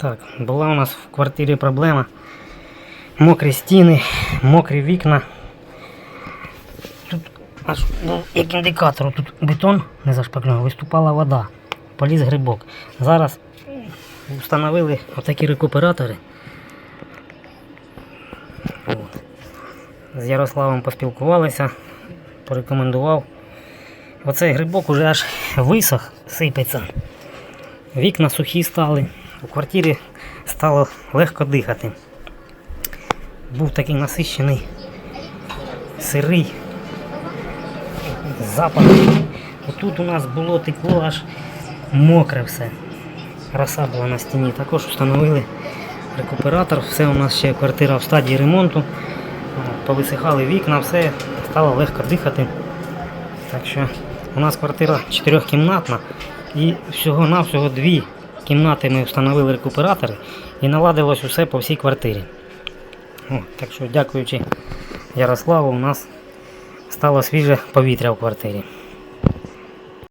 Так, була у нас в квартирі проблема. Мокрі стіни, мокрі вікна. Тут аж був як індикатор, тут бетон не зашпаклював, виступала вода, поліз грибок. Зараз встановили отакі рекуператори. От. З Ярославом поспілкувалися, порекомендував. Оцей грибок уже аж висох, сипеться. Вікна сухі стали. У квартирі стало легко дихати. Був такий насищений сирий запах. Отут у нас було текло аж мокре все. Роса була на стіні. Також встановили рекуператор. Все у нас ще квартира в стадії ремонту. Повисихали вікна, все стало легко дихати. Так що у нас квартира чотирьохкімнатна і всього-навсього дві кімнати ми встановили рекуператори і наладилось усе по всій квартирі. О, так що, дякуючи Ярославу, у нас стало свіже повітря в квартирі.